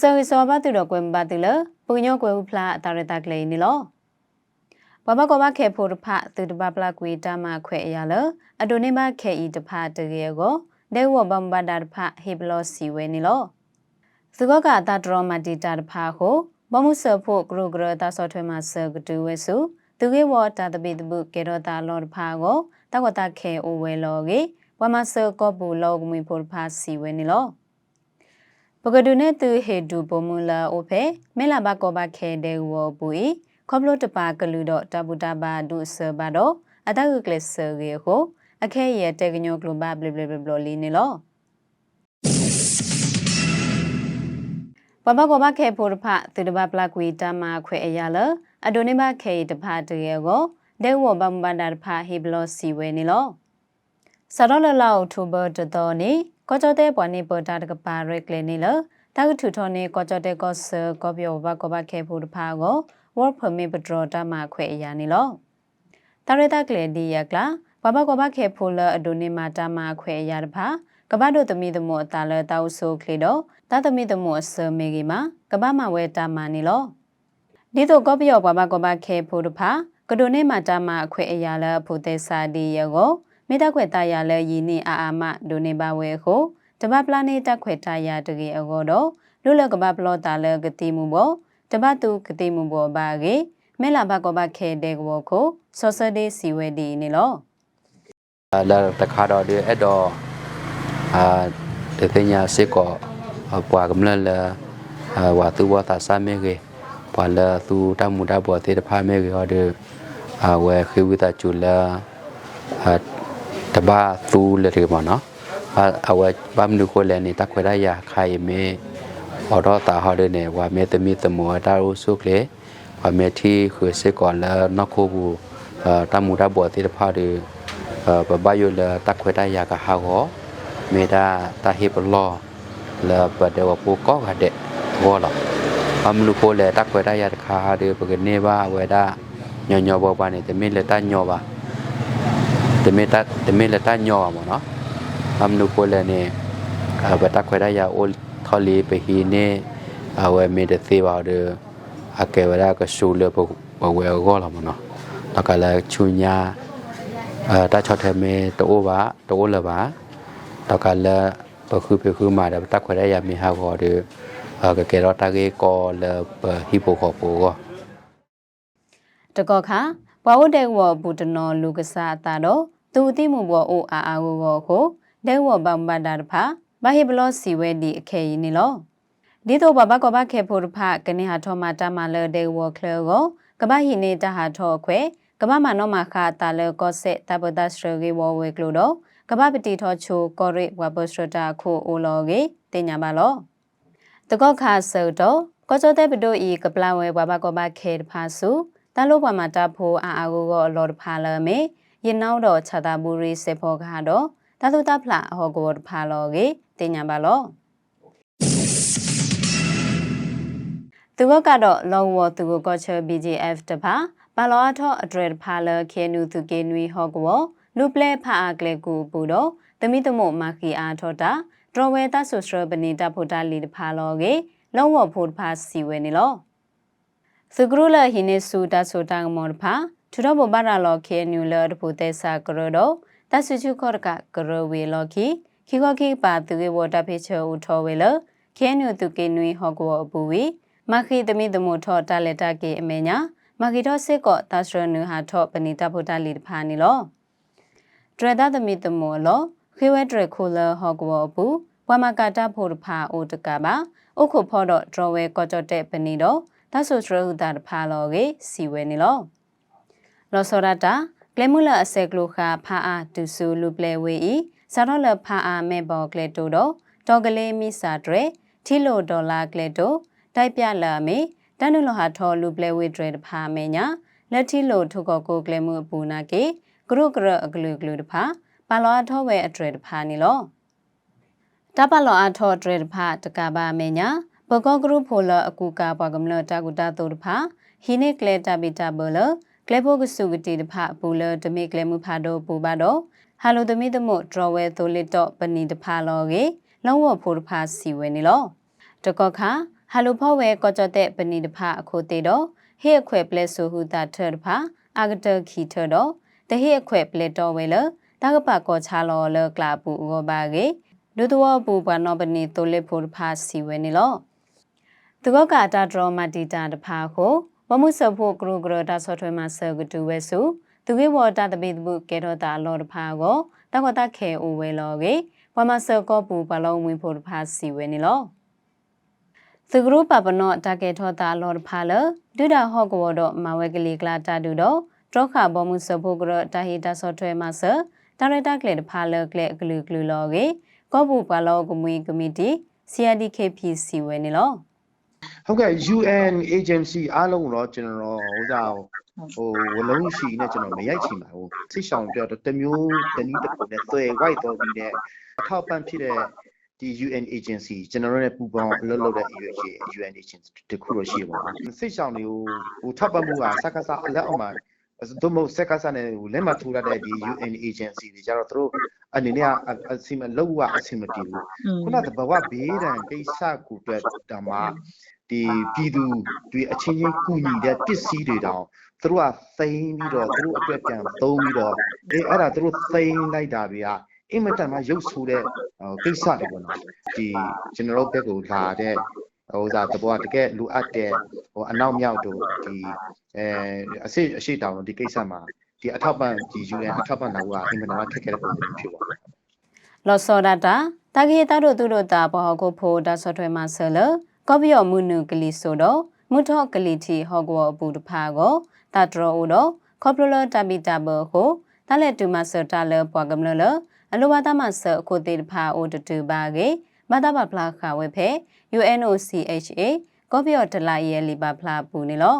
စဝိစောဘတုတော့ကွမ်ဘတုလပုညောကွယ်ဥဖလာတာရတာကလေးနီလောဘဘကောဘခေဖို့တဖသူတပပလကွေတာမခွဲအရလအဒိုနေမခေဤတဖတရေကိုဒေဝဘမ်ဘဒါတဖဟေဘလောစီဝဲနီလောသူကကတာဒရမတီတာတဖဟုဘမှုဆဖို့ဂရုဂရတာဆော့ထွဲမှာဆကတူဝဲစုသူကေဝတာတပိတပုကေရောတာလောတဖကိုတဝတခေအိုဝဲလောကေဝမဆကောပူလောကမီဖို့ဖာစီဝဲနီလော ပကဒုနေသူဟေဒူပမူလာအိုဖေမဲလာဘကောဘခဲတဲ့ဝပူဤခေါပလိုတပါကလူတော့တဘူတာဘာဒုဆဘာတော့အတကုကလစ်ဆရေကိုအခဲရဲ့တေကညိုဂလိုဘဘလဘလဘလလီနေလောဘဘကောဘခဲဖို့တဖသူတဘပလကွေတမခွဲအရလအဒိုနေဘခဲတဖတရေကိုဒေဝဘမ်ဘန္ဒာတဖဟေဘလောစီဝဲနေလောစရောလလောက်ထိုဘတတော်နေ ကောကြတဲ့ပွားနေပေါ်တာတကပါရက်ကလေးနေလတကထုထောနေကောကြတဲ့ကောဆာကောပြောဘကောဘခဲဖို့တဖာကို work permit ပဒရတာမှာခွဲအရာနေလောတရတာကလေးဒီယကလာဘဘကောဘခဲဖို့လအဒိုနေမှာတာမှာခွဲအရာတဖာကဘာတို့သမီးသမို့အတာလတောက်ဆိုကလေးတော့တသမီးသမို့အစမေကြီးမှာကဘာမှာဝဲတာမှာနေလောဒီတော့ကောပြောဘဘကောဘခဲဖို့တဖာကဒိုနေမှာတာမှာခွဲအရာလဖို့တဲ့စာဒီယောကို မေတ္တာခွဲတာရလဲယီနေအာအာမဒိုနေပါဝဲကိုတပပလာနေတက်ခွဲတာရတကေအကောတော့လူလကပပလောတာလဲကတိမှုဘောတပတုကတိမှုဘောဘာကေမဲလာဘကောဘခဲတဲ့ကောကိုစောစဒေးစီဝဲဒီနေလောလာတခါတော့ဒီအဲ့တော့အာတေတညာစေကောပွာကမလလအာဝါသူဝတာစာမေကေပွာလာသူတမှုတဘောတေတဖာမေကေဟောဒီအာဝဲခေဝိတာချူလာအာ တဘာသူလေဒီမနော်ဘာအဝဘာမနုခိုလဲနေတာခွေရရခိုင်မေအော်တော့တာဟာတဲ့နေဝါမေတမီတမောတာရုစုကလေဝါမေတီခွေစေကောလာနခိုဘူးတမူတာဘောတိတဖာဒီဘဘယိုလာတခွေရရကဟာဟောမေတာတာဟိပလောလာပဒေဝပူကောကတဲ့ဘောလောအမလူခိုလဲတခွေရရခါဟာဒီပကနေဘာဝေဒညညဘောပါနေတမီလက်တညောပါ တမေတတမေလက်တညောပါမနော်အမ်နုကိုလည်းနေဘတခွေရရအိုထော်လီပဟီနေအဝဲမေတသေးပါဒအကေဝရကဆူလဘဝဲဂောလာမနော်တကလည်းချူညာအဲတာချော့ထဲမေတိုးပါတိုးလပါတကလည်းပခုပခုမှာတခွေရရမေဟာကောဒီကကေရတာကေကောလဟီပိုကောပိုကောတကောခါဘဝတဲ့ဝဘူတနောလူကစားတာတော့ သူအတိမှုဘောအိုအာအာကိုကိုကိုတဲ့ဝဘမ်ဘဒါတဖာဘဟိဘလောစီဝဲဒီအခဲရင်နီလောဒီတော့ဘဘကဘခဲဖို့တဖာကနေဟာထောမတာမလဲတဲ့ဝကလောကိုကဘာဟိနေတာဟာထောခွဲကဘာမနောမခာတာလဲကောဆက်တဘဒစရဂေဝဝဲကလို့တော့ကဘာပတိထောချိုကောရိဝဘစရတာခိုအိုလောကေတင်ညာပါလောတကောခါဆောတော့ကောချတဲ့ပဒိုဤကပလဝဲဘဘကဘခဲတဖာစုတလို့ပါမတာဖိုးအာအာကိုကောလော်တဖာလမေ ယနောက်တော့ခြာတာဘူးရီစေဖောကတော့တသုတဖလာအဟောကိုတဖာလောကေတင်ညာပါလောသူကကတော့လောဝသူကိုကောချာ BGF တဖာပါလောအထောအဒရဖာလခေနုသူကေနွီဟောကောလူပလေဖာအကလေကူပူတော့တမိတမို့မာခီအားထောတာဒရဝဲတဆုစရပနီတဖိုတာလီတဖာလောကေလောဝဖို့တဖာစီဝဲနေလောစကရူလာဟိနေဆူတဆိုတာငမောတဖာ ထူတော့ဘဘာရလောခေနူလတပူတေစာကရတော့တဆူချူခောရကကရဝေလောခီခိခောခိပါသူကေဝတာဖေချေဦးထောဝေလခေနူသူကေနွေဟောကောအပူဝီမခိတမိတမို့ထောတလက်တကေအမေညာမခိထောစစ်ကောတဆရနူဟာထောပဏိတဖုတလီတဖာနီလောဒရဒသမီတမောလောခေဝဲဒရခိုလဟောကောအပူဝမကာတဖို့တဖာအိုတကပါဥခုဖောတော့ဒရဝဲကောကြတဲ့ပဏိတော့တဆုစရဟုတာတဖာလောကေစီဝဲနီလော လောစောရတာကလေမူလအစက်ကလိုခါဖာအာတူဆူလူပလေဝေဤစာတော့လဖာအာမေဘောကလေတိုတော့တော်ကလေးမိစာဒရထီလိုဒေါ်လာကလေတိုတိုက်ပြလာမေတန်နုလဟာထောလူပလေဝေဒရတဖာမေညာလက်ထီလိုထုကောကိုကလေမှုပူနာကေဂရုဂရအကလူကလူတဖာပါလောအထောဝဲအဒရတဖာနီလောတပလောအထောဒရတဖာတကဘာမေညာပကောဂရုဖိုလအကူကာပွားကမလတာကူတာတိုတဖာဟိနေကလေတာဘီတာဘလ ကလေဘောကစုကတိတဖပူလဒမိကလေမှုဖာတော့ပူပါတော့ဟာလိုဒမိတမို့ဒရဝဲသိုလစ်တော့ပဏီတဖလောကေလောဝဖို့တဖစီဝဲနေလောတကောခါဟဟာလိုဖောဝဲကောကြတဲ့ပဏိတဖအခုတေတော့ဟေအခွဲပလက်ဆူဟူတာထရဖအာဂတခီထတော့တဟေအခွဲပလက်တော်ဝဲလတကပကောချာလောလကလာပူဂောပါကေဒုတဝပူပနောပနိတိုလေဖို့ဖာစီဝဲနေလောသူကကတာဒရမတီတာတဖာကို ဝမှုဆဖို့ဂရုဂရတာဆော့ထွဲမှာဆကတူဝဲစုသူကေဝတာတပိတပုကေတော့တာလောတဖာကိုတကတခဲအိုဝဲလောကေဝမဆကောပူပလောဝင်ဖို့ဖာစီဝဲနေလောသူကရပပနောတကေထောတာလောတဖာလဒုဒဟော့ကောတော့မဝဲကလေးကလာတာတူတော့ဒရခဘောမှုဆဖို့ကရတာဟီတာဆော့ထွဲမှာဆတာရတာကလေတဖာလကလေကလူကလူလောကေကောပူပလောကမွေကမတီ CRDKP စီဝဲနေလော ဟုတ်ကဲ့ UN agency အားလုံးတော့ကျွန်တော်ဟိုစားဟိုဝလုံးရှိနဲ့ကျွန်တော်မရိုက်ချင်ပါဘူးသိဆောင်ပြောတော့တမျိုးတနည်းတစ်ခုနဲ့သွယ် white တော့ပြီးတဲ့အထောက်ပံ့ဖြစ်တဲ့ဒီ UN agency ကျွန်တော်တို့နဲ့ပူးပေါင်းအလုပ်လုပ်တဲ့ UN agency တခုတော့ရှိပါဘူးသိဆောင်တွေကိုဟိုထောက်ပံ့မှုကစကားစားအလက်အောက်မှာသို့မဟုတ်စကားစားနဲ့ဟိုလက်မှတ်ထိုးရတဲ့ဒီ UN agency တွေကြတော့သူတို့အနေနဲ့အစီမလောက်ကအစီမတည်ဘူးခုနကဘဝဘေးဒဏ်ကိစ္စကိုအတွက်ဒါမှ ဒီပြည်သူတွေအချင်းချင်းကူညီတဲ့ပစ္စည်းတွေတောင်သူတို့ကသိမ်းပြီးတော့သူတို့အတွက်ပြန်သုံးပြီးတော့အဲအဲ့ဒါသူတို့သိမ်းလိုက်တာတွေကအင်မတန်မှရုပ်ဆိုးတဲ့ကိစ္စတွေပေါ့နော်ဒီကျွန်တော်တို့ဘက်ကိုလာတဲ့ဟိုစားတဘောတကယ်လူအပ်တဲ့ဟိုအနောက်မြောက်တို့ဒီအဲအရှိအရှိတောင်ဒီကိစ္စမှာဒီအထောက်ပံ့ဒီ UN အထောက်ပံ့လာဖို့ကအင်မတန်မှခက်ခဲတဲ့ပုံစံမျိုးဖြစ်သွားတယ်လောစောဒတာတာဂေတာတို့သူတို့တာဘောကိုဖိုဒါဆော့ထွဲမှာဆလ ကောပီယောမုနုကလီဆိုတော့မုထောကလီတီဟောကောအပူတဖာကိုတာဒရောဦးတော့ကောပလတာဘီတာဘောကိုတာလက်တူမဆတာလပွားကမလလအလိုဘာတာမဆအခုတေတဖာအိုတတူပါကေမတာဘဖလာခဝဲဖဲ UNOCHA ကောပီယောတလာရဲလီပါဖလာပူနေလော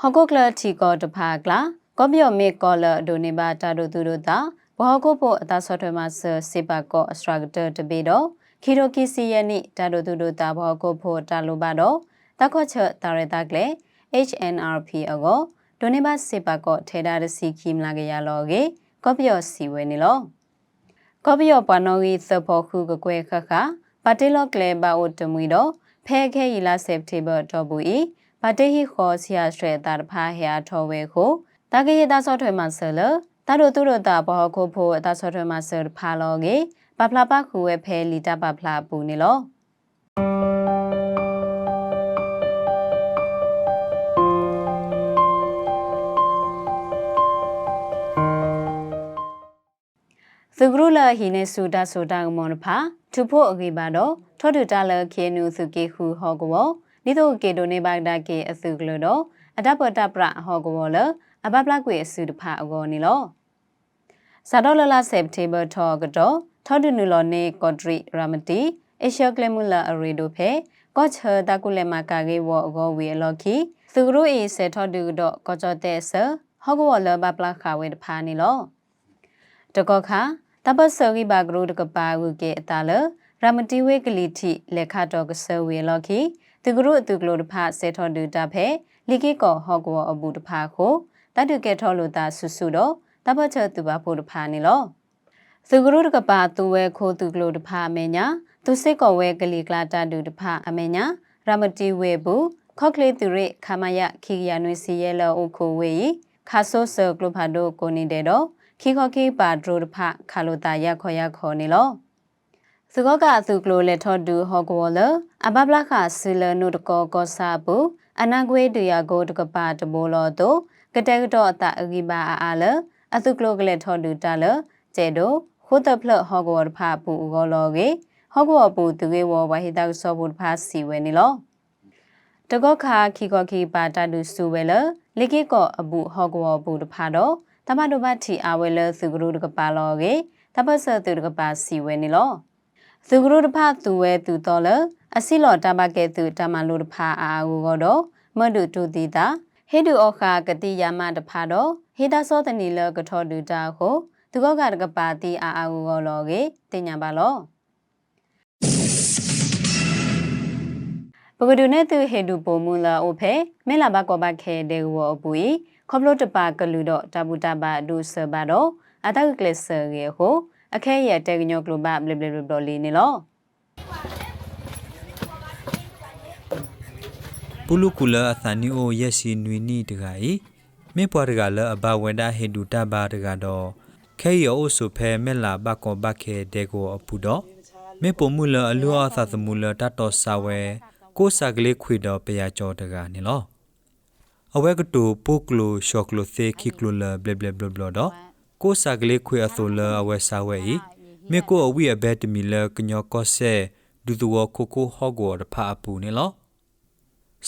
ဟောကောကလတီကောတဖာကလာကောပီယောမေကောလဒိုနေဘာတာတို့သူတို့တာဘောကိုပိုအသာဆော့ထွဲမှာဆစေပါကောအစထရကတာတပေတော့ ခီရိုကီစီယနိတာတို့သူတို့တာဘောကိုဖို့တာလိုပါတော့တခွတ်ချက်တာရတာကလေ HNRP အကောဒိုနေဘာစေပါကောထေဒါရစီခီမလာကရလောကေကောပီယောစီဝဲနေလောကောပီယောပနောဂီသဖို့ခုကကွဲခခပါတေလောကလေဘာအိုတမွီတော့ဖဲခဲရီလာစက်တေဘတော့ဘူးဤပါတေဟီခေါ်ဆီယာဆွဲတာတဖာဟယာထောဝဲကိုတာကေရတာဆော့ထွဲမှာဆလတာတို့သူတို့တာဘောကိုဖို့အတာဆော့ထွဲမှာဆလဖာလောကေ ပပလာပခုဝဲဖဲလီတာပပလာပူနေလောသူကရလဟိနေဆူဒါဆိုတာမွန်ဖာသူဖို့အကေပါတော့ထောတူတာလခေနုစုကေခုဟောကောနိတို့ကေဒိုနေပါဒါကေအစုကလတော့အတပတပရဟောကောလအပပလကွေအစုတဖာအကောနေလောဇာဒေါ်လလာစက်တေဘာထောကတော့ ထောဒူနူလောနေကောဒရီရာမတီအေရှကလမူလာအရီဒိုဖေကောချာတကုလေမာကာဂေဝအဂောဝီအလော်ခီသူကရိုအေဆေထောဒူတော့ကောချတဲ့ဆဟောကောလဘပလာခါဝဲတဖာနေလောတကောခါတပတ်ဆောဂိဘာဂရုတကပါဝကေအတာလရာမတီဝေကလီတီလက်ခတော့ကဆဝေလော်ခီသူကရိုအသူကလိုတဖာဆေထောဒူတာဖေလီကေကောဟောကောအဘူတဖာခိုတတုကေထောလိုတာဆူဆူတော့တပတ်ချသူပါဖို့တဖာနေလော သူကရုတကပါသူဝဲခိုးသူကလိုတဖာအမေညာသူစိတ်ကောဝဲကလေးကလာတာတူတဖာအမေညာရမတီဝဲဘူးခော့ကလေးသူရိခမယခိကရနွေစီရဲလောအုခိုဝေခါဆိုဆာကလဖာဒိုကိုနေတဲ့တော့ခိခော့ခိပါဒရိုတဖာခါလိုတာရခေါ်ရခေါ်နေလောသူကကသူကလိုလက်ထော်ဒူဟောကောလအဘဘလခဆူလနုတကောကောစာဘူးအနာကွေးတရကိုတကပါတဘောလောတော့ကတဲ့ကတော့အတအဂိပါအားလအသူကလိုကလက်ထော်ဒူတာလကျဲတော့ ခိုတဖလဟောကောတဖာပူဂောလောကေဟောကောပူသူကေဝဝဟိတဆောဘူတဖာစီဝဲနေလောတကောခါခီကောခီပါတာဒူစုဝဲလလေကေကောအပူဟောကောပူတဖာတော့တမတုပတီအဝဲလစုကရုတကပါလောကေတပတ်ဆသူတကပါစီဝဲနေလောသူကရုတဖာသူဝဲသူတော်လအစီလောတဘကေသူတမလူတဖာအာဟုကောတော့မဒုတူတီတာဟေဒုအခါကတိယာမတဖာတော့ဟေတာစောတနီလကထောဒူတာကို သူကောကတကပါတီအာအာကိုကောလောကေတင်ညာပါလောပကဒုနေသူဟေဒုပိုမူလာအိုဖေမဲလာဘကောဘခဲဒေဝအပူီခေါပလိုတပါကလူတော့တဘူတပါဒုဆဘာတော့အတကကလစ်ဆာရေဟိုအခဲရတဲ့ကညောကလိုဘဘလဘလဘလလီနေလောပုလူကူလအသနီအိုရက်စီနွီနီတကဤမေပွားတကလအဘဝန္ဒဟေဒူတဘာတကတော့ ခဲယောဆုဖဲမဲလာဘကောဘခဲဒေကိုအပူတော့မေပမှုလအလူအသသမူလတတော်ဆာဝဲကိုစကလေးခွေတော့ပရကြောတကနေလောအဝဲကတူပုကလိုရှော့ကလိုသေခိကလိုလဘလဘလဘလတော့ကိုစကလေးခွေအသောလအဝဲဆာဝဲဤမေကိုအဝိအဘက်တမီလကညောကောဆဲဒူတူခိုကိုဟော့ဂော်ဖာအပူနေလော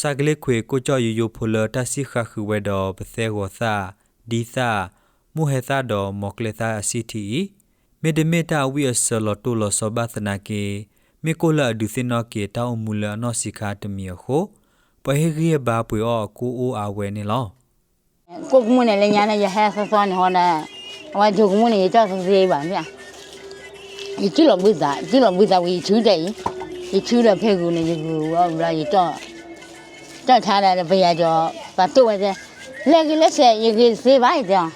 စာကလေးခွေကိုကြောယူယိုဖိုလတဆီခခဝဲတော်ပသေဝသာဒီသာ မူဟေသာတော်မောကလေသာအစီတီမေဒမေတာဝီအဆလတိုလဆဘသနာကေမေကိုလာဒုစင်နောကေတောင်းမူလနောစီခာတမီခိုပဟေကြီးဘာပွေအောကိုအိုအဝဲနေလောကိုကမှုနဲ့လည်းညာနဲ့ရဟဲဆောဆောနေဟောတဲ့ဟိုဂျုံမှုနဲ့ကြောက်စစေးပါမြာဒီကျလို့မိသားကျလို့မိသားဝီချူးတယ်ဒီချူးတဲ့ဖဲကူနဲ့ဒီကူဟောလာရတော့တက်ထားတဲ့ဘယ်ရကြောဘာတော့ဝဲတဲ့လက်ကြီးလက်ဆက်ရေကြီးစေးပါကြောင်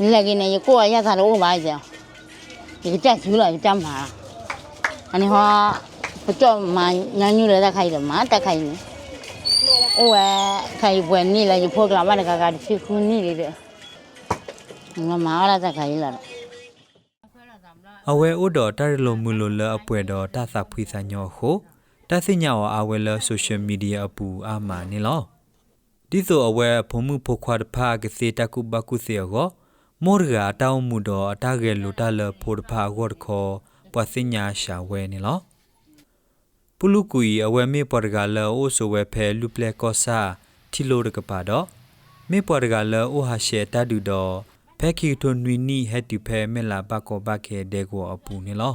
你来给你过一下他的五百去，你站久了就站麻了。那你话不叫嘛，让女来再开的嘛，再开呢。我开不你了，就破个嘛的，嘎嘎的去哭你的，我麻了再开了。အဝဲဥတော်တရလုံမူလလအပွဲတော်တသဖွေစညောဟုတသိညောအဝဲလဆိုရှယ်မီဒီယာအပူအာမနေလောဒီဆိုအဝဲဖုံမှုဖိုခွာတဖာကစေတကုဘကုစေရော မောရဂါတောင်းမှုတော်အတကဲလိုတလဖို့တဖာဝတ်ခေါ်ပဝသိညာရှာဝဲနေလောပလူကူအဝဲမေပေါ်ကလအိုဆိုဝဲဖဲလူပလက်ကောစာတီလိုတကပါတော့မေပေါ်ကလအိုဟာရှေတတူတော်ဖဲခီထွန်နွီနီဟက်တီဖဲမဲလာဘကောဘခဲဒေကိုအပူနေလော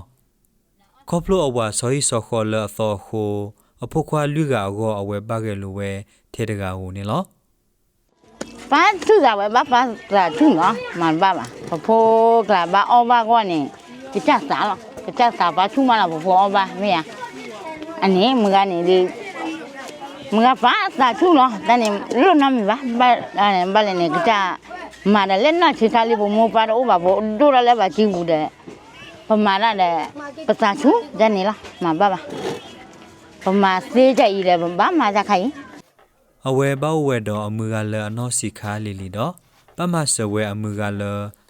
ခေါပလိုအဝါဆိုဟီဆိုခေါ်လအသောခိုအဖို့ခွာလူကအကောအဝဲပကဲလိုဝဲထဲတကဟိုနေလော ဘာသူ့စားပဲဘာဘာစားသူ့နော်မန်ဘာဘာဘဖိုးကလာဘာအောဘာကောနေကြက်စားလားကြက်စားဘာသူ့မလားဘဖိုးအောဘာမေးရအနေမကနေဒီမကပါတာသူ့နော်တန်နေလို့နာမည်ဘာဘာဘာလည်းနေကြက်မာတယ်လည်းနော်ချစ်စားလေးဘုံမပါတော့ဘာဘို့တို့ရလည်းပါကြည့်ဘူးတဲ့ပမာရတယ်ပစာချူဇနေလားမဘာဘာပမာစေးကြည်တယ်ဘာမှကြခိုင်း အဝဲဘောဝဲတော်အမှုကလအနောစီခါလီလီတော့ပမဆဝဲအမှုကလ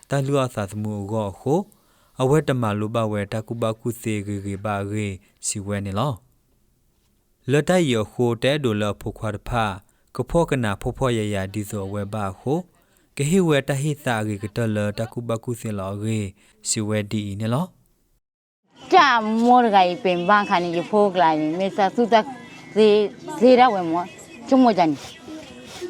တလူအသာသမှုကိုခိုအဝဲတမလူပဝဲတကုပကုသေးဂေဂေပါဂေစီဝဲနေလောလတရခိုတဲဒိုလဖခွာတဖာကဖောကနာဖောဖောရရဒီဇောဝဲပါခိုကဟိဝဲတဟိတာဂေကတလတကုပကုစင်လောဂေစီဝဲဒီနေလောကြာမောရဂိုင်ပင်ဘာခါနေဖိုးကလာနေမေဆာစုတဇေဇေရဝဲမော ချုံမကြန်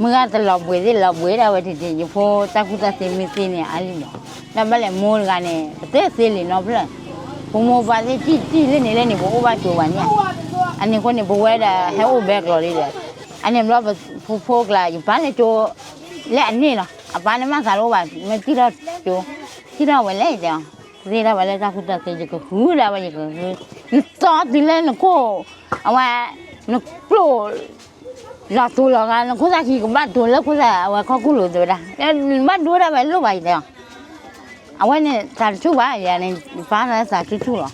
မကတလောက်ပွေသေးလောက်ပွေတာဝဲတီတီဖိုးတကုတစေမစင်းနေအလီမောဒါဘလည်းမောရကနေတဲ့စေးလီနော်ဘလဘုံမောပါစေကြည့်ကြည့်လေးနေလဲနေဘောဘာချိုပါညအနေကိုနေဘဝဲတာဟဲအိုဘက်လော်လေးတယ်အနေမလို့ဖိုးဖိုးကလာဘာလဲချိုလက်အနေနော်အပန်းမဆာလို့ပါမကြည့်တော့ချိုကြည့်တော့ဝဲလဲကြောင် zira wala ta kuta ke ko hula wala ko ni to dile no ko awa no pro la to la ga no ko sa ki ko ba to la ko sa awa ko ku lo do da ba do da ba lo ba de awa ne ta chu ba ya ne fa na sa chu chu lo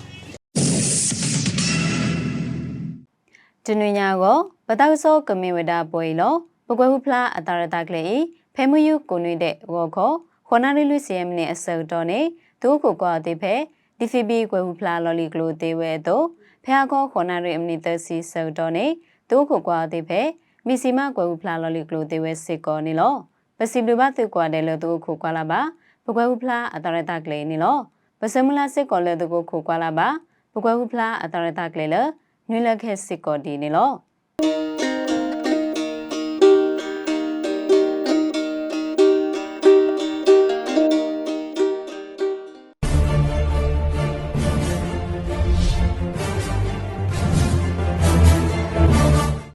တနင်္ညာကိုပတောက်စောကမင်ဝဒပွဲလောပကွဲဟုဖလားအတာရတာကလေးဖဲမယူကိုနွေတဲ့ဝေါ်ခေါ်ခေါနာရီလူစီယမ်နဲ့အစောတော်နေသူကိုကွာတဲ့ဖဲ DCB ကွယ်ဟုဖလားလော်လီကလိုသေးဝဲတော့ဖဲခေါ်ခေါနာရီအမနီတစီစောတော်နေသူကိုကွာတဲ့ဖဲ မီစီမကွယ်ဟုဖလားလော်လီကလိုသေးဝဲစစ်ကောနေလောပစီဘလူဘသူကွာတယ်လို့သူကိုကွာလာပါပကွဲဟုဖလားအတာရတာကလေးနေလောပစမလာစစ်ကောလည်းသူကိုကွာလာပါပကွဲဟုဖလားအတာရတာကလေးလနွေလက်ခဲစစ်ကောဒီနေလော